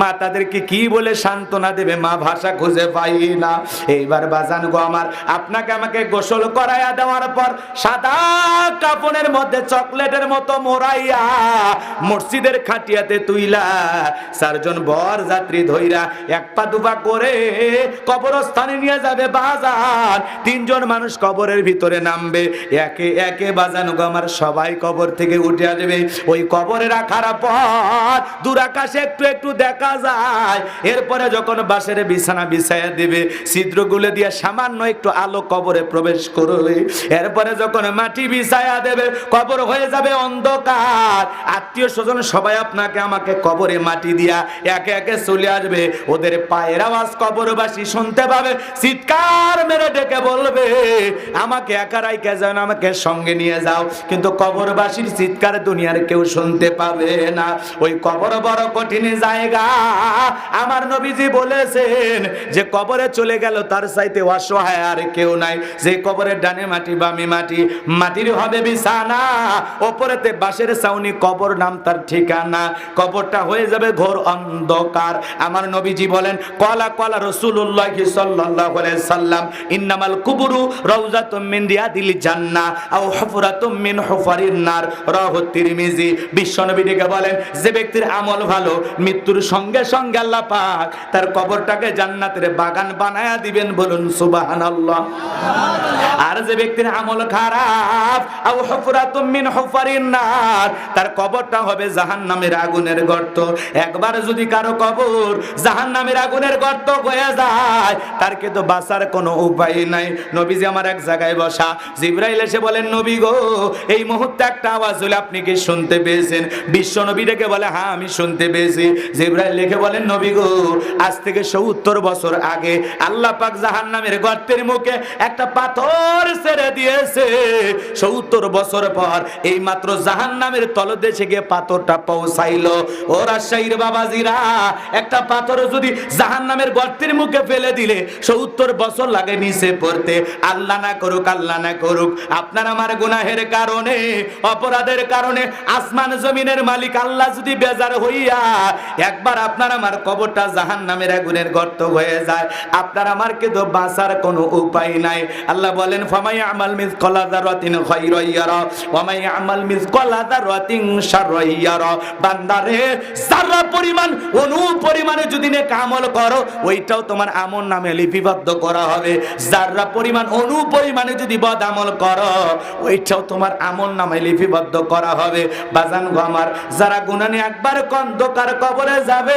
মা তাদেরকে কি বলে সান্ত্বনা দেবে? মা ভাষা খুঁজে পাই না। এইবার বাজান গো আমার, আপনাকে আমাকে গোসল করাইয়া দেওয়ার পর সাদা কাপড়ের মধ্যে চকলেটের মতো মোড়াইয়া মসজিদের খাটিয়াতে তুইলা। চারজন বর যাত্রী ধইরা এক পা দুপা করে কবরস্থানে নিয়ে যাবে বাজান। তিনজন মানুষ কবরের ভিতরে নামবে। একে একে বাজান গো আমার, সবাই কবর থেকে উঠে আসবে ওই কবরে রাখার পর দূর আকাশে একটু একটু দেখা যায়। এরপরে যখন বাসের বিছানা বিছাইয়া দেবে ছিদ্রগুলো দিয়ে সামান্য একটু আলো কবরে প্রবেশ করবে এরপরে যখন মাটি বিছাইয়া দেবে কবর হয়ে যাবে অন্ধকার। আত্মীয় স্বজন সবাই আপনাকে আমাকে কবরে মাটি দিয়া একে একে চলে আসবে। ওদের পায়ের আওয়াজ কবরবাসী শুনতে পাবে চিৎকার মেরে ডেকে বলবে আমাকে একা রাইকে যাও না, আমাকে সঙ্গে নিয়ে যাও। কিন্তু কবরবাসীর চিৎকার দুনিয়ার কেউ শুনতে পাবে না। ওই কবর বড় কঠিন জায়গা। আমার নবীজি বলেছেন যে কবরে চলে গেল, তার চাইতে অসহায় আর কেউ নাই। যে কবরের ডানে মাটি, বামে মাটি, মাটির হবে বিছানা, ওপরেতে বাঁশের ছাউনি, কবর নাম তার ঠিকানা। কবরটা হয়ে যাবে ঘোর অন্ধকার। আমার নবীজি বলেন, কলা কলা রসুল্লাহ আলাইহি সাল্লাম, ইন্নামাল কুবুরু রাউজাতুম মিন রিয়াদিল জান্নাহ, আও হুফরাতুম মিন হুফারিন নার। রাহু তিরমিজি বিশ্বনবী ডেকে বলেন, যে ব্যক্তির আমল ভালো, মৃত্যুর সঙ্গে সঙ্গে সঙ্গে আল্লাহ পাক তার কবরটাকে জান্নাতের বাগান বানায়া দিবেন বলুন, সুবহানাল্লাহ। আর যে ব্যক্তির আমল খারাপ, আও হুফরাতুম মিন হুফারিন নার, তার কবরটা হবে জাহান্নামের আগুনের গর্ত। একবার যদি কারও কবর জাহান্নামের আগুনের গর্ত হয়ে যায়, তার কিন্তু বাঁচার কোনো উপায় নাই। নবীজি আমার এক জায়গায় বসা, জিব্রাইল এসে বলেন, নবী গো, এই মুহূর্তে একটা আওয়াজ হলে, আপনি কি শুনতে পেয়েছেন? বিশ্ব নবী ডেকে বলে হ্যাঁ আমি শুনতে পেয়েছি। জিব্রাইল লিখে বলেন, নবী গো, আজ থেকে সত্তর বছর আগে আল্লাহ পাক জাহান্নামের গর্তের মুখে একটা পাথর ছেড়ে দিয়েছে। সত্তর বছর পর এই মাত্র জাহান্নামের তলদেশে গিয়ে পাথরটা পৌঁছাইলো। ও রাজশাহীর বাবাজিরা, একটা পাথর যদি জাহান্নামের গর্তের মুখে ফেলে দিলে সত্তর বছর লাগে নিচে পড়তে। আল্লাহ না করুক, আল্লাহ না করুক, আপনার আমার গুনাহের কারণে, অপরাধের কারণে আসমান জমিনের মালিক আল্লাহ যদি বেজার হইয়া একবার আপনার আমার কবরটা জাহান্নামের আগুনের গর্ত হয়ে যায়। আপনার আমার কিন্তু বাঁচার কোনো উপায় নাই। আল্লাহ বলেন আমাল মিস ওয়ামাই আমাল মিস শাররাইয়ারা বান্দারে যারা পরিমাণ, অনু পরিমাণে যদি নে কামল করো, ওইটাও তোমার আমল নামে লিপিবদ্ধ করা হবে। যারা পরিমাণ, অনু পরিমাণে যদি বদ আমল করো, ওইটাও তোমার আমল নামে লিপিবদ্ধ করা হবে। বাজান গো আমার, যারা একবার কন্ধকার কবরে যাবে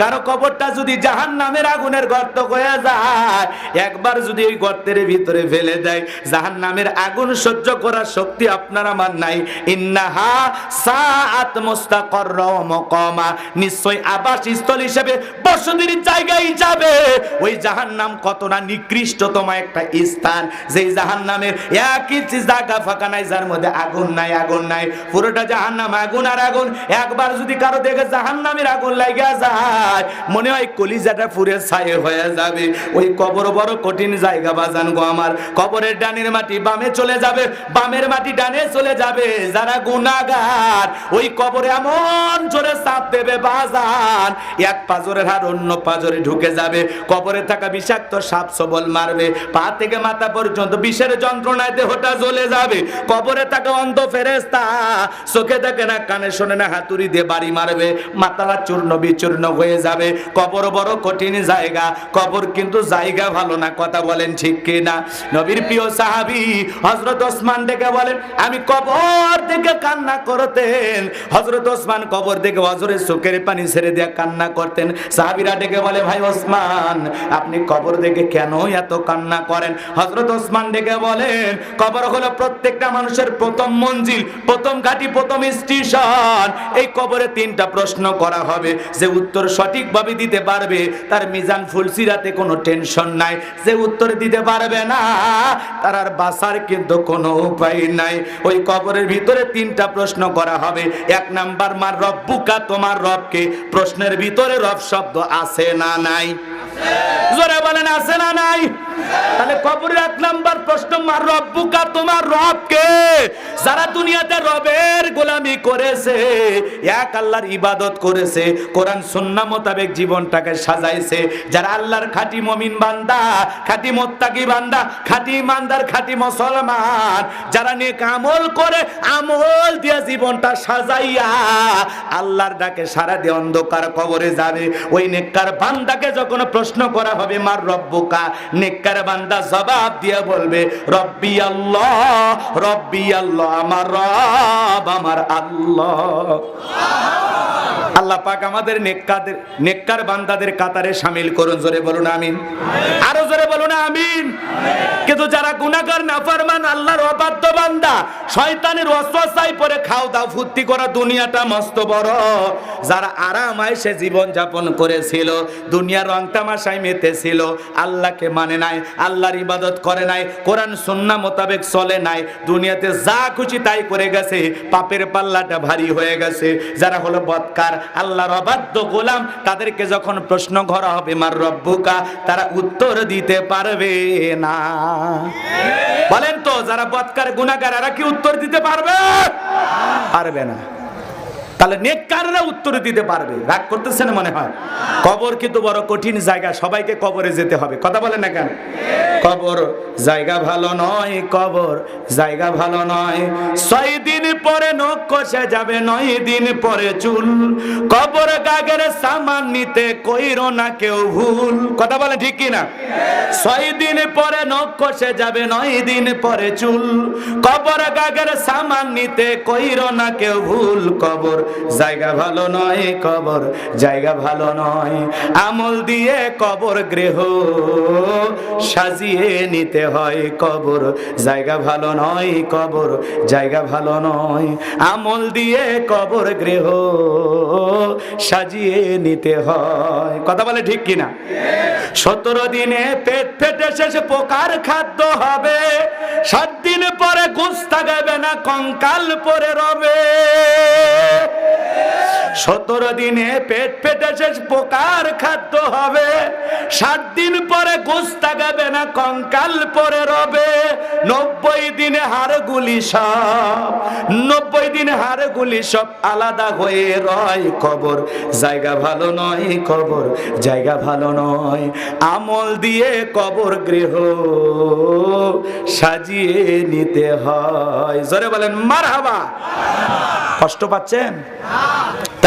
কারও কবরটা যদি জাহান নামের আগুনের গর্ত হয়ে যায়, একবার যদি ওই গর্তের ভিতরে ফেলে দেয় জাহান নামের আগুন সহ্য করার শক্তি আপনার আমার নাই। ইন্নাহা সাআত মুস্তাকর মকমা। নিশ্চয় আবাস স্থল হিসেবে বসতির জায়গায় যাবে। ওই জাহান্নাম কত না নিকৃষ্টতম একটা স্থান। যেই জাহান জাহান্নামের একই জায়গা ফাঁকা নাই, যার মধ্যে আগুন নাই আগুন নাই। পুরোটা জাহান্নাম আগুন আর আগুন। একবার যদি কারও দেখে জাহান্নামের আগুন লাগিয়া যায়। মনে হয় কলিজাটা পুরে ছায়ে হয়ে যাবে। ওই কবর বড় কঠিন জায়গা বাজান গো আমার। কবরের ডানের মাটি বামে চলে যাবে। বামের মাটি ডানে চলে যাবে। যারা গুনাগার ওই কবরে এমন জোরে চাপ দেবে বাজান। এক পাজরের হার অন্য পাজরে ঢুকে যাবে। কবরে থাকা বিষাক্ত সাপ সবল মারবে। পা থেকে মাথা পর্যন্ত বিষের যন্ত্রণায় দেহটা জ্বলে যাবে। কবরে থাকা অন্ধ ফেরেস্তা চোখে দেখে না, কানে শোনে না, হাতুড়ি দিয়ে বাড়ি মারবে। মাথাটা চূর্ণ বিচূর্ণ হয়ে যাবে। কবর বড় কঠিন জায়গা। কবর কিন্তু জায়গা ভালো না, কথা বলেন ঠিক কি না নবীর প্রিয় সাহাবি হজরত ওসমান ডেকে বলেন, আমি কবর দেখে কান্না করতেন। হজরত ওসমান কবর দেখে হজরের চোখের পানি ছেড়ে দিয়ে কান্না করতেন। সাহাবিরা ডেকে বলে, ভাই ওসমান, আপনি কবর দেখে কেন এত কান্না করেন? হজরত ওসমান ডেকে বলেন কবর হলো প্রত্যেকটা মানুষের প্রথম মঞ্জিল, প্রথম ঘাটি, প্রথম স্টেশন। এই কবরে তিনটা প্রশ্ন করা হবে। যে উত্তর সঠিকভাবে দিতে পারবে, তার মিজান ফুলসিরাতে কোনো টেনশন নাই। যে উত্তর দিতে পারবে না, তার আর বাসার কিন্তু কোনো উপায় নাই। ওই কবরের ভিতরে তিনটা প্রশ্ন করা হবে। এক নাম্বার, মার রব্বুকা তোমার রবকে? প্রশ্নের ভিতরে রব শব্দ আছে না নাই? জোরে বলেন, আছে না নাই? তাহলে কবরের এক নাম্বার প্রশ্ন, মার রব্বুকা, তোমার রবকে? যারা দুনিয়াতে রবের গোলামি করেছে, এক আল্লাহর ইবাদত করেছে, কোরআন সুন্নাহ মোতাবেক জীবনটাকে সাজাইছে, যারা আল্লাহর খাঁটি মমিন বান্দা, খাঁটি মোত্তাকি বান্দা, খাঁটি ইমানদার, খাঁটি মুসলমান, যারা নেক আমল করে, আমল দিয়ে জীবনটা সাজাইয়া আল্লাহর ডাকে সারা দিয়ে অন্ধকার কবরে যাবে। ওই নেককার বান্দাকে যখন প্রশ্ন করা হবে, মার রব্বুকা। নেককার বান্দা জবাব দিয়ে বলবে, রব্বি আল্লাহ রব্বি আল্লাহ, আমার রব, আমার আল্লাহ। আল্লাহ পাক আমাদের নেককাদের, নেককার বান্দাদের কাতারে শামিল করুন, জোরে বলুন, আমিন। আরও জোরে বলুন, আমিন। কিন্তু যারা গুনাহগার, নাফরমান, আল্লাহর অবাধ্য বান্দা, শয়তানের ওয়াসওয়াসায় পরে খাও দাও, ফুর্তি করা, দুনিয়াটা মস্ত বড়। যারা আরাম আয়েশে জীবন যাপন করেছিল, দুনিয়ার রং তামাশায় মেতেছিল আল্লাহকে মানে নাই, আল্লাহর ইবাদত করে নাই, কোরআন সুন্নাহ মোতাবেক চলে নাই, দুনিয়াতে যা খুশি তাই করে গেছে, পাপের পাল্লাটা ভারী হয়ে গেছে। যারা হলো বৎকার, আল্লাহর অবাধ্য গোলাম, তাদেরকে যখন প্রশ্ন করা হবে, মার রব্বুকা, তারা উত্তর দিতে পারবে না। বলেন তো, যারা বৎকার গুনাহগার, এরা কি উত্তর দিতে পারবে? পারবে না। তাহলে নেককাররা উত্তর দিতে পারবে। রাগ করতেছেন মনে হয়? কবর কিন্তু বড় কঠিন জায়গা, সবাইকে কবরে যেতে হবে। কথা বলেন না কেন? কবর জায়গা ভালো নয়, কবর জায়গা ভালো নয়। ছয় দিন পরে নখ কষে যাবে, নয় দিন পরে চুল। কবর গাগের সামান নিতে কইরো না কেউ ভুল। কথা বলে ঠিক কি না? ছয় দিন পরে নখ কষে যাবে, নয় দিন পরে চুল। কবর গাগের সামান নিতে কইরো না কেউ ভুল। কবর জায়গা ভালো নয় কবর, জায়গা ভালো নয়। আমল দিয়ে কবর গৃহ সাজিয়ে নিতে হয় কবর। জায়গা ভালো নয় কবর, জায়গা ভালো নয়। আমল দিয়ে কবর গৃহ সাজিয়ে নিতে হয়। কথা বলে ঠিক কিনা? সতেরো দিনে পেট ফেটে শেষে পোকার খাদ্য হবে। সাত দিন পরে গুস্তা গাবে না, কঙ্কাল পরে রবে। সতেরো দিনে পেট ফেটে শেষ, পোকার খাদ্য হবে। সাত দিন পরে গোস্তা গাবে না, কঙ্কাল পরে রবে। নব্বই দিনে হাড়গুলি সব, নব্বই দিনে হাড়গুলি সব আলাদা হয়ে রয় কবর জায়গা ভালো নয় কবর জায়গা ভালো নয়। আমল দিয়ে কবর গৃহ সাজিয়ে নিতে হয়। জোরে বলেন মার হাবা কষ্ট পাচ্ছেন?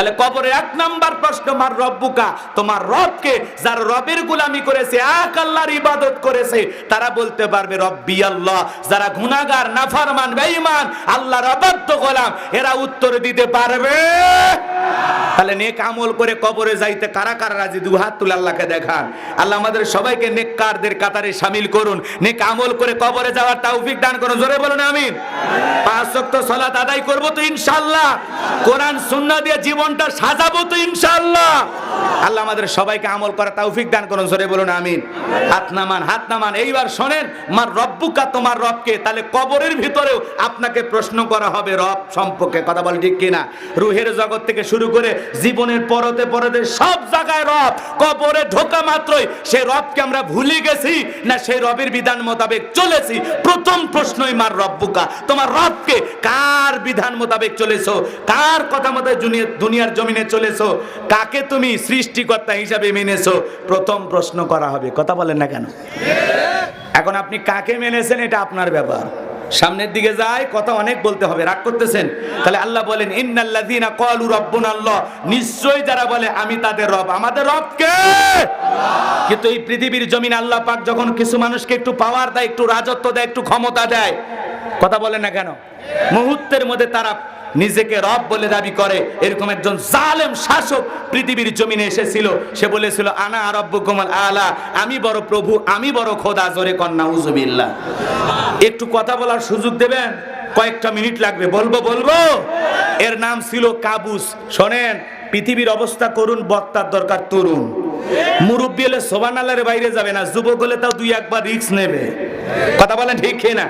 তাহলে কবরে এক নাম্বার প্রশ্ন, মার রব্বুকা তোমার রবকে যার রবের গুলামি করেছে, এক আল্লাহর ইবাদত করেছে, তারা বলতে পারবে, রব্বি আল্লাহ। যারা গুনাহগার, নাফরমান, বেঈমান, আল্লাহর অবাধ্য গোলাম, এরা উত্তর দিতে পারবে। তাহলে নেক আমল করে কবরে যাইতে কারা কারা রাজি? দু হাত তুলে আল্লাহকে দেখান। আল্লাহ আমাদের সবাইকে নেককারদের কাতারে শামিল করুন। নেক আমল করে কবরে যাওয়ার তৌফিক দান করুন। জোরে বলুন, আমিন। পাঁচ ওয়াক্ত সালাত আদায় করব তো ইনশাআল্লাহ। কোরআন, সুন্নাহ দিয়ে জীবনটা সাজাবো তো ইনশাআল্লাহ। আল্লাহ আমাদের সবাইকে আমল করা তৌফিক দান করুন, জোরে বলুন, আমিন। হাত নামান হাত নামান। এইবার শোনেন, মার রব্বুকা তোমার রবকে, তাহলে কবরের ভিতরেও আপনাকে প্রশ্ন করা হবে, রব সম্পর্কে কথা বল ঠিক কিনা? রুহের জগৎ থেকে শুরু করে জীবনের পরতে পরতে সব জায়গায় রব। কবরে ঢোকা মাত্রই সেই রবকে আমরা ভুলে গেছি, না সেই রবের বিধান মোতাবেক চলেছি। প্রথম প্রশ্নই মার রব্বুকা। তোমার রবকে কার বিধান মোতাবেক চলেছো? কার কথা মতো দুনিয়া- দুনিয়ার জমিনে চলেছো, কাকে তুমি সৃষ্টিকর্তা হিসাবে মেনেছো? প্রথম প্রশ্ন করা হবে, কথা বলেন না কেন? এখন আপনি কাকে মেনেছেন এটা আপনার ব্যাপার। সামনের দিকে যায়, কথা অনেক বলতে হবে, রাগ করতেছেন। তাহলে আল্লাহ বলেন, ইন্নাল্লাযীনা ক্বালু রাব্বুনা আল্লাহ নিশ্চয়ই যারা বলে, আমি তাদের রব। আমাদের রব কে? কিন্তু এই পৃথিবীর জমিন আল্লাহ পাক যখন কিছু মানুষকে একটু পাওয়ার দেয়, একটু রাজত্ব দেয়, একটু ক্ষমতা দেয়, কথা বলে না কেন? মুহূর্তের মধ্যে তারা নিজেকে রব বলে দাবি করে। এরকম একজন জালেম শাসক পৃথিবীর জমিনে এসেছিল। সে বলেছিল, আনা রব্বুকুমাল আলা। আমি বড় প্রভু, আমি বড় খোদা, জোরে কন্যা উজুবিল্লাহ একটু কথা বলার সুযোগ দেবেন? কয়েকটা মিনিট লাগবে। বলব বলব? এর নাম ছিল কাবুস। শোনেন, পৃথিবীর অবস্থা করুন, বক্তার দরকার তরুণ। মুরব্বী হলে সোবান বাইরে যাবে না, যুবক হলে তাও দুই একবার রিক্স নেবে। কথা বলেন ঠিক না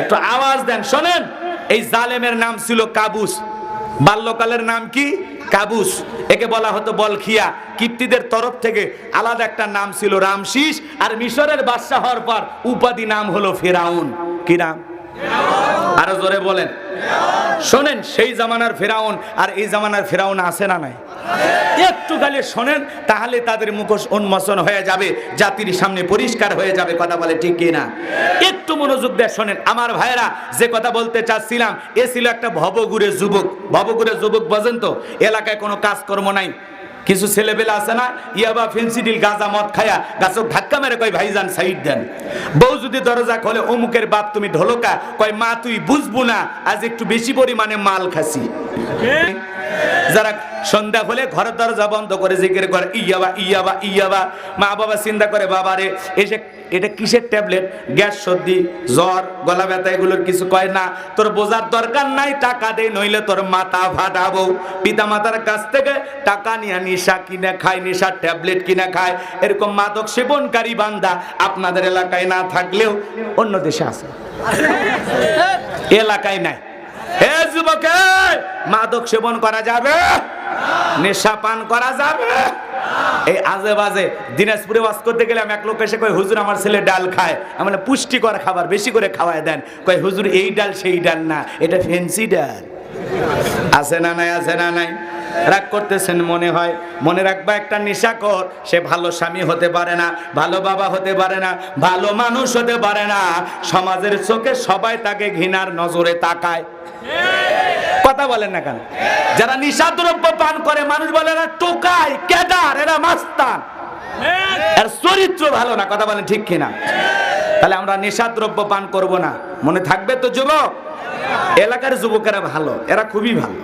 একটু আওয়াজ দেন। শোনেন এই জালেমের নাম ছিল কাবুস। বাল্যকালের নাম কি? কাবুস। একে বলা হতো বলখিয়া। কীর্তিদের তরফ থেকে আলাদা একটা নাম ছিল রামশিস, আর মিশরের বাদশাহ হওয়ার পর উপাধি নাম হলো ফেরাউন। কি নাম? আরও জোরে বলেন। শোনেন, সেই জামানার ফেরাউন, আর এই জামানার ফেরাউন আছে না নাই? একটু গালে শোনেন, তাহলে তাদের মুখোশ উন্মোচন হয়ে যাবে, জাতির সামনে পরিষ্কার হয়ে যাবে, কথা বলে ঠিক না? একটু মনোযোগ দিয়ে শোনেন, আমার ভাইয়েরা, যে কথা বলতে চাচ্ছিলাম, এ ছিল একটা ভবগুরে যুবক। ভবগুরে যুবক, বোঝেন তো, এলাকায় কোনো কাজকর্ম নাই। কিছু ছেলেবেলা আছে না? ইয়াবা ফেন্সিডিল গাঁজা মদ খায়া গাছক ধাক্কা মেরে কয় ভাই যান সাইড দেন। বউ যদি দরজা খোলে, অমুকের বাপ তুমি ঢলকা। কয়, মা, তুই বুঝব না, আজ একটু বেশি পরিমাণে মাল খাসি। যারা সন্ধ্যা হলে ঘরের দরজা বন্ধ করে জিজ্ঞের করে ইয়াবা ইয়াবা ইয়াবা। মা বাবা চিন্তা করে বাবারে এসে এটা কিসের ট্যাবলেট? গ্যাস সর্দি জ্বর গলা ব্যথা এগুলোর কিছু কয় না। তোর বোঝার দরকার নাই টাকা দে নইলে তোর মাথা ফাটাবো। পিতা মাতার কাছ থেকে টাকা নিয়ে নিশা কিনে খায় নিশার ট্যাবলেট কিনে খায়। এরকম মাদক সেবনকারী বান্দা আপনাদের এলাকায় না থাকলেও অন্য দেশে আছে। এলাকায় নাই। হে যুবকে, মাদক সেবন করা যাবে? নেশা পান করা যাবে? এই আজে বাজে দিনাজপুরে বাস করতে গেলে আমি এক লোক এসে কয়, হুজুর, আমার ছেলে ডাল খায়। আমি পুষ্টিকর খাবার, বেশি করে খাওয়ায় দেন। কয়, হুজুর, এই ডাল, সেই ডাল না, এটা ফেন্সি ডাল। আছে না নাই, আছে না নাই? রাগ করতেছেন মনে হয়। মনে রাখবা একটা নেশাকর সে ভালো স্বামী হতে পারে না, ভালো বাবা হতে পারে না, ভালো মানুষ হতে পারে না। সমাজের চোখে সবাই তাকে ঘৃণার নজরে তাকায়। কথা বলেন না কেন? যারা নিশাদ্রব্য পান করে, মানুষ বলে না টোকাই, কেদার, এরা মাস্তান। এর চরিত্র ভালো না, কথা বলেন ঠিক কিনা? তাহলে আমরা নেশাদ্রব্য পান করব না। মনে থাকবে তো যুবক? এলাকার যুবকেরা ভালো, এরা খুবই ভালো।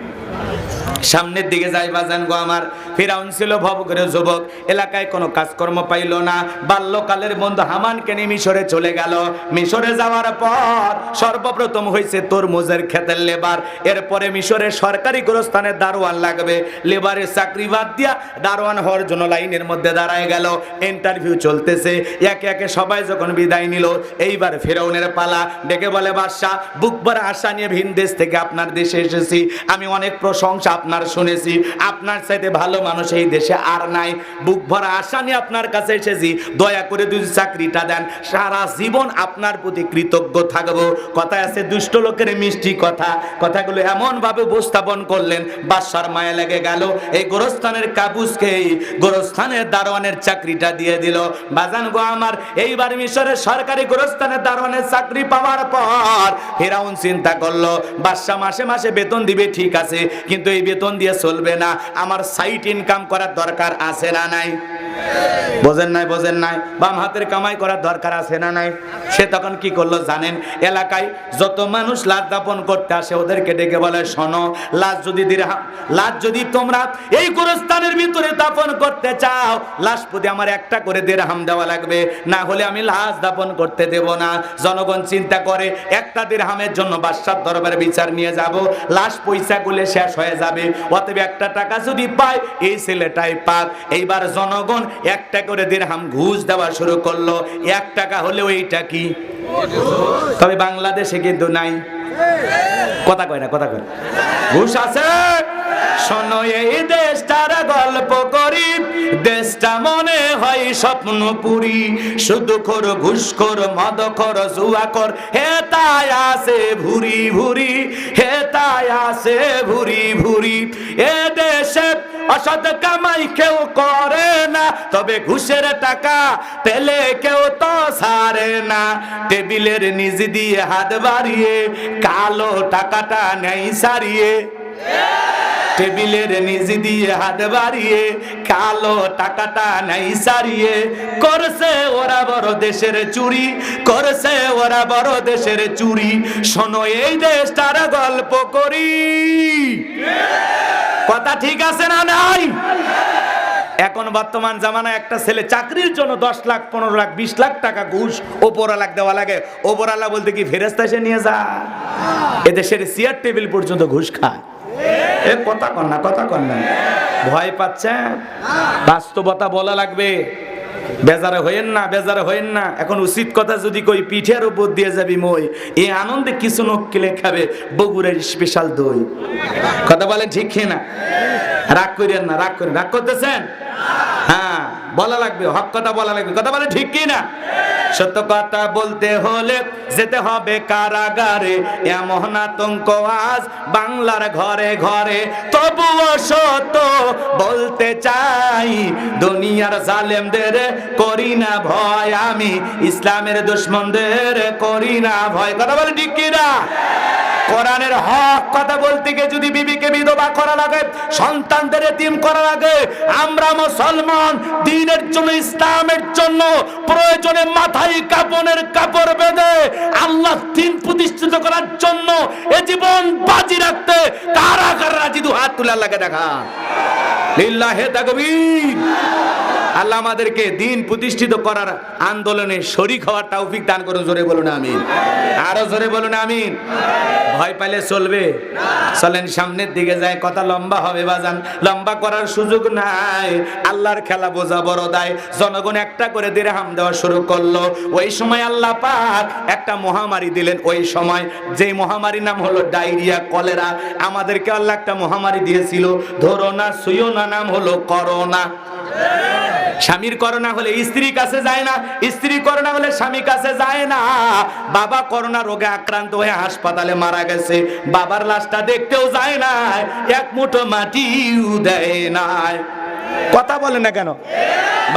সামনের দিকে যাই বাজান গো আমার। ফিরাউন ছিল ভব করে যুবক, এলাকায় কোনো কাজকর্ম পাইল না। বাল্যকালের বন্ধু হামানকে নিয়ে মিশরে চলে গেল। মিশরে যাওয়ার পর সর্বপ্রথম হয়েছে তরমুজের খেতের লেবার। এরপরে মিশরের সরকারি গোরস্থানের দারোয়ান লাগবে। লেবারের চাকরি বাদ দিয়া দারোয়ান হওয়ার জন্য লাইনের মধ্যে দাঁড়ায় গেল। ইন্টারভিউ চলতেছে। একে একে সবাই যখন বিদায় নিল, এইবার ফেরাউনের পালা। ডেকে বলে, বাদশাহ বুকবার আশা নিয়ে ভিন দেশ থেকে আপনার দেশে এসেছি। আমি অনেক প্রশংসা আপনার শুনেছি, আপনার চাইতে ভালো মানুষ এই দেশে আর নাই। বুক ভরা আশা নিয়ে আপনার কাছে এসেছি। দয়া করে দুই চাকরিটা দেন, সারা জীবন আপনার প্রতি কৃতজ্ঞ থাকব। কথায় আছে, দুষ্ট লোকের মিষ্টি কথা। কথাগুলো এমন ভাবে উপস্থাপন করলেন, বাদশার মায়া লেগে গেল। এই গোরস্থানের কাবুসকে এই গোরস্থানের দারোয়ানের চাকরিটা দিয়ে দিল। বাজান গো আমার, এইবার মিশরের সরকারি গোরস্থানের দারোয়ানের চাকরি পাওয়ার পর ফেরাউন চিন্তা করল বাদশা মাসে মাসে বেতন দিবে, ঠিক আছে। কিন্তু এই বেতন দিয়ে চলবে না। আমার সাইট ইনকাম করার দরকার আছে না নাই? বোঝেন নাই বোঝেন নাই। বাম হাতের কামাই করার দরকার আছে না নাই? সে তখন কি করল জানেন? এলাকায় যত মানুষ দাপন করতে আসে, ওদেরকে ডেকে বলে, শোনো, লাশ যদি লাশ যদি তোমরা এই গোরস্থানের ভিতরে দাপন করতে চাও, লাশ প্রতি আমার একটা করে দিরহাম দেওয়া লাগবে। না হলে আমি লাশ দাপন করতে দেব না। জনগণ চিন্তা করে, একটা দিরহামের জন্য বাদশার দরবারে বিচার নিয়ে যাব। লাশ পয়সা গুলে শেষ হয়ে যাবে। অতএব একটা টাকা যদি পায়, এই ছেলেটাই পাক। এইবার জনগণ একটা করে দিরহাম ঘুষ দেওয়া শুরু করল, এক টাকা হলেও এইটা কি? তবে বাংলাদেশে কিন্তু নাই। কথা কয় না, কথা কয় ঘুষ আছে? শোনো, এই দেশটার গল্প করি। দেশটা মনে হয় শুধু ঘুষ মদ খোর, জুয়া কর হে তাই আছে ভুরি ভুরি, হে তাই আছে ভুরি ভুরি। এ দেশে অসৎ কামাই কেউ করে না, তবে ঘুষের টাকা পেলে কেউ তো সারে না। টেবিলের নিজ দিয়ে হাত বাড়িয়ে, কালো টাকাটা নেই সারিয়ে। টেবিলের নিজ দিয়ে হাত বাড়িয়ে, কালো টাকাটা নাই সারিয়ে। করছে ওরা বড় দেশের চুরি, করছে ওরা বড় দেশের চুরি। শোনো এই দেশটার গল্প করি। কথা ঠিক আছে না নাই? এখন বর্তমান জামানায় একটা ছেলে চাকরির জন্য দশ লাখ, পনেরো লাখ, বিশ লাখ টাকা ঘুষ ওপরালাক দেওয়া লাগে। ওপরালা বলতে কি ফেরেস্তা সে নিয়ে যা এদেশের চেয়ার টেবিল পর্যন্ত ঘুষ খায়। এ, কথা কন না, কথা কন না। ভয় পাচ্ছেন? বাস্তবতা বলা লাগবে। বেজারে হইেন না, বেজারে হইেন না। এখন উচিত কথা যদি কই, পিঠের উপর দিয়ে যাবি মই এই আনন্দে কিছু নক্কিলে খাবে, বগুড়ের স্পেশাল দই। কথা বলেন ঠিক না রাগ করেন না, রাগ করেন রাগ করতেছেন? হ্যাঁ বলা লাগবে, হক কথা বলা লাগবে। কথা বলে ঠিক কি না সত্য কথা বলতে হলে যেতে হবে কারাগারে। এমন আতঙ্ক আজ বাংলার ঘরে ঘরে। তবুও সত বলতে চাই, দুনিয়ার জালেমদের করি না ভয়, আমি ইসলামের দুশ্মনদের করি না ভয়। কথা বলে ঠিক কি না কোরআনের হক কথা বলতে গিয়ে যদি বিবিকে বিধবা করা লাগে, সন্তানদের এতিম করা লাগে, আমরা মুসলমান, দিনের জন্য, ইসলামের জন্য প্রয়োজনে মাথায় কাপনের কাপড় বেঁধে আল্লাহ দিন প্রতিষ্ঠিত করার জন্য এ জীবন বাজি রাখতে কারা কারা রাজি হাত তুলে আল্লাহকে দেখা লিল্লাহে তাকবীর। আল্লাহ আমাদেরকে দিন প্রতিষ্ঠিত করার আন্দোলনে শরিক হওয়ার তৌফিক দান করুন, জোরে বলুন আমিন। আরও জোরে বলুন আমিন। ভয় পাইলে চলবে। চলেন সামনের দিকে যায় কথা লম্বা হবে বাজান। লম্বা করার সুযোগ নাই। আল্লাহর খেলা বোঝা বড় দায়। জনগণ একটা করে দিরহাম দেওয়া শুরু করল। ওই সময় আল্লাহ পাক একটা মহামারী দিলেন। ওই সময় যে মহামারীর নাম হলো ডায়রিয়া, কলেরা। আমাদেরকে আল্লাহ একটা মহামারী দিয়েছিল। ধরো না সুইও না, নাম হলো করোনা। স্বামীর করোনা হলে স্ত্রীর কাছে যায় না, স্ত্রী করোনা হলে স্বামী কাছে যায় না। বাবা করোনা রোগে আক্রান্ত হয়ে হাসপাতালে মারা গেছে, বাবার লাশটা দেখতেও যায় না এক মুঠো মাটিও দেয় নাই। কথা বলে না কেন?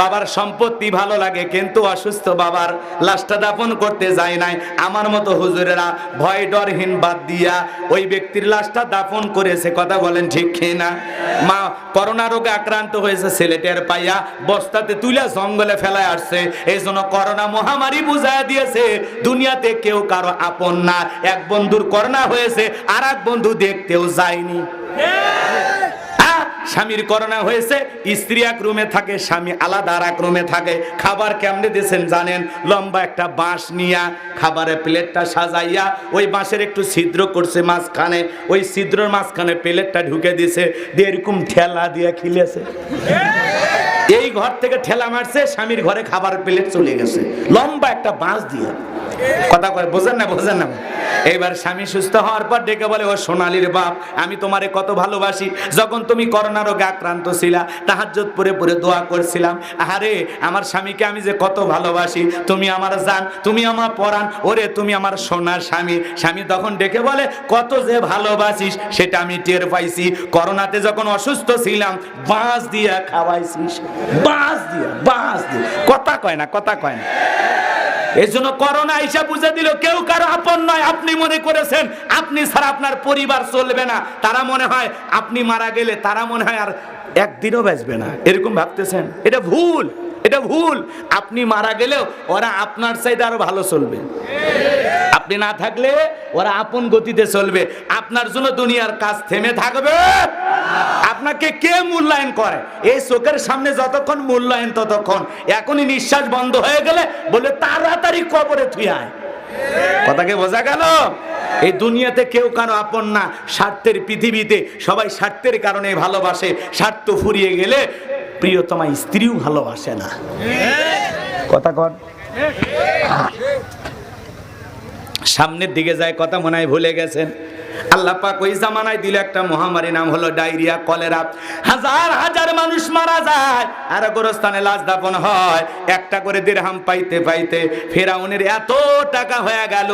বাবার সম্পত্তি ভালো লাগে, কিন্তু অসুস্থ বাবার লাশটা দাফন করতে যায় নাই। আমার মতো হুজুরেরা ভয়, ডরহীন বাদ দিয়া ওই ব্যক্তির লাশটা দাফন করেছে, কথা বলেন ঠিক না মা, করোনা রোগে আক্রান্ত হয়েছে ছেলেটের পাইয়া বস্তাতে তুলে জঙ্গলে ফেলায় আসছে। এই জন্য করোনা মহামারী বুঝায় দিয়েছে, দুনিয়াতে কেউ কারও আপন না। এক বন্ধুর করোনা হয়েছে আর এক বন্ধু দেখতেও যায়নি। স্বামীর করোনা হয়েছে, স্ত্রী এক রুমে থাকে, স্বামী আলাদা আর এক রুমে থাকে। খাবার কেমনে দিয়েছেন জানেন? লম্বা একটা বাঁশ নিয়া, খাবারের প্লেটটা সাজাইয়া, ওই বাঁশের একটু ছিদ্র করছে মাঝখানে। ওই ছিদ্রর মাঝখানে প্লেটটা ঢুকে দিছে দিয়ে এরকম ঠেলা দিয়ে খিলেছে। এই ঘর থেকে ঠেলা মারছে, স্বামীর ঘরে খাবার প্লেট চলে গেছে। লম্বা একটা বাঁশ দিয়ে। কথা কয়, বোঝেন না বোঝেন না। এইবার স্বামী সুস্থ হওয়ার পর ডেকে বলে, ও সোনালির বাপ, আমি তোমারে কত ভালোবাসি। যখন তুমি করোনা রোগে আক্রান্ত ছিলা তাহাজ্জত পরে পরে দোয়া করছিলাম আরে আমার স্বামীকে আমি যে কত ভালোবাসি। তুমি আমার জান, তুমি আমার পরাণ, ওরে, তুমি আমার সোনার স্বামী। স্বামী তখন ডেকে বলে, কত যে ভালোবাসিস, সেটা আমি টের পাইছি। করোনাতে যখন অসুস্থ ছিলাম, বাঁশ দিয়ে খাওয়াইছিস। বাঁশ দিয়ে বাঁশ দিয়ে। কথা কয় না, কথা কয় না। এই জন্য করোনা আইসা বুঝে দিল, কেউ কারও আপন নয়। আপনি মনে করেছেন, আপনি ছাড়া আপনার পরিবার চলবে না। তারা মনে হয়, আপনি মারা গেলে তারা মনে হয় আর একদিনও বাঁচবে না। এরকম ভাবতেছেন? এটা ভুল। এটা ভুল। আপনি মারা গেলেও ওরা আপনার চাইতে আরও ভালো চলবে। আপনি না থাকলে ওরা আপন গতিতে চলবে। আপনার জন্য দুনিয়ার কাজ থেমে থাকবে। আপনাকে কে মূল্যায়ন করে? এই চোখের সামনে যতক্ষণ মূল্যায়ন, ততক্ষণ। এখনই নিঃশ্বাস বন্ধ হয়ে গেলে বলে তাড়াতাড়ি কবরে থুয়ায় কথাকে বোঝা গেল? এই দুনিয়াতে কেউ কারও আপন না। স্বার্থের পৃথিবীতে সবাই স্বার্থের কারণে ভালোবাসে। স্বার্থ ফুরিয়ে গেলে প্রিয়তমা স্ত্রীও ভালোবাসে না। কথা কর সামনের দিকে যায় কথা মনে হয় ভুলে গেছেন। আল্লাহ পাক ওই জামানায় দিল একটা মহামারী, নাম হলো ডায়রিয়া, কলেরা। হাজার হাজার মানুষ মারা যায়, আর গোরস্থানে লাশ দাপন হয়। একটা করে দিরহাম পাইতে পাইতে ফেরাউনের এত টাকা হয়ে গেল,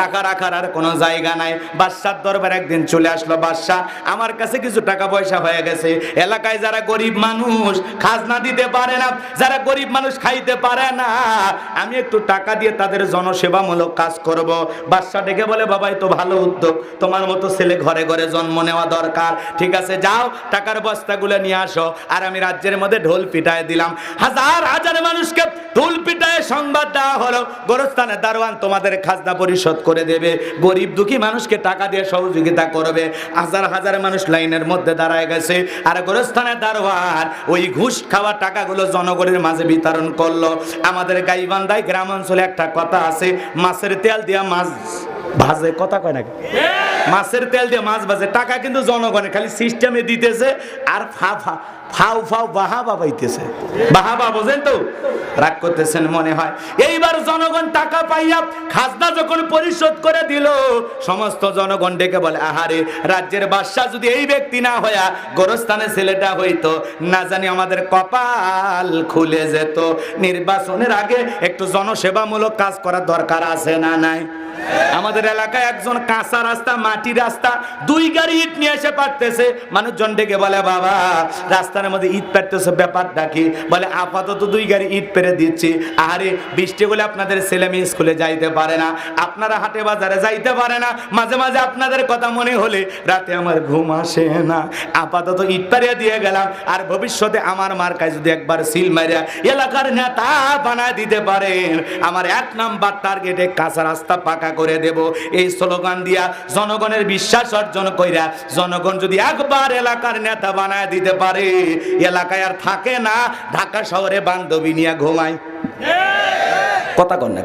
টাকা রাখার আর কোনো জায়গা নাই। বাদশার দরবার একদিন চলে আসলো, বাদশাহ, আমার কাছে কিছু টাকা পয়সা হয়ে গেছে। এলাকায় যারা গরিব মানুষ, খাজনা দিতে পারে না, যারা গরিব মানুষ খাইতে পারে না, আমি একটু টাকা দিয়ে তাদের জনসেবামূলক কাজ করব। বাদশাহ ডেকে বলে, বাবাই, তো ভালো উদ্যোগ। তোমার মতো ছেলে ঘরে ঘরে জন্ম নেওয়া দরকার। ঠিক আছে, যাও, টাকার বস্তাগুলো নিয়ে আসো। আর আমি রাজ্যের মধ্যে ঢোল পিটায় দিলাম। হাজার হাজার মানুষকে ঢোল পিটায় সংবাদ দেওয়া হলো। গোরস্থানের দারোয়ান তোমাদের খাজনা পরিশোধ করে দেবে। গরিব দুঃখী মানুষকে টাকা দিয়ে সহযোগিতা করবে। হাজার হাজার মানুষ লাইনের মধ্যে দাঁড়ায় গেছে। আর গোরস্থানের দারোয়ান ওই ঘুষ খাওয়া টাকাগুলো জনগণের মাঝে বিতরণ করল। আমাদের গাইবান্ধায় গ্রাম অঞ্চলে একটা কথা আছে, মাছের তেল দিয়া মাছ ভাজে। কথা কয় নাকি? মাছের তেল দিয়ে মাছ বাজে টাকা কিন্তু জনগণের, খালি সিস্টেমে দিতেছে আর ফা ফা, ফাউ ফাউ বাহা বাবাইতেছে। বাহা বা বোঝেন তো? রাগ করতেছেন মনে হয়। এইবার জনগণ টাকা পাইয়া খাজনা যখন পরিশোধ করে দিল, সমস্ত জনগণ ডেকে বলে, আহারে, রাজ্যের বাদশাহ যদি এই ব্যক্তি না হইয়া গোরস্থানে ছেলেটা হইতো, না জানি আমাদের কপাল খুলে যেত। নির্বাচনের আগে একটু জনসেবামূলক কাজ করার দরকার আছে না নাই? আমাদের এলাকায় একজন কাঁচা রাস্তা, মাটি রাস্তা, দুই গাড়ি ইট নিয়ে এসে পারতেছে। মানুষজন ডেকে বলে, বাবা, রাস্তার মধ্যে ইট পারতেছে ব্যাপারটা কি? বলে, আপাতত দুই গাড়ি ইট পেরে দিচ্ছি। আরে বৃষ্টি বলে আপনাদের ছেলে মেয়ে স্কুলে যাইতে পারে না। আপনারা হাটে বাজারে যাইতে পারে না। মাঝে মাঝে আপনাদের কথা মনে হলে রাতে আমার ঘুম আসে না। আপাতত ইট পারিয়া দিয়ে গেলাম। আর ভবিষ্যতে আমার মার্কায় যদি একবার সিল মারিয়া এলাকার নেতা বানায় দিতে পারেন, আমার এক নাম্বার টার্গেটে কাঁচা রাস্তা পাকা করে দেব। এই স্লোগান দিয়া জনগণের বিশ্বাস অর্জন কইরা জনগণ যদি একবার এলাকার নেতা বানায় দিতে পারে এলাকায় আর থাকে না ঢাকা শহরে বান্ধবী নিয়ে ঘুমায়। কথা কন না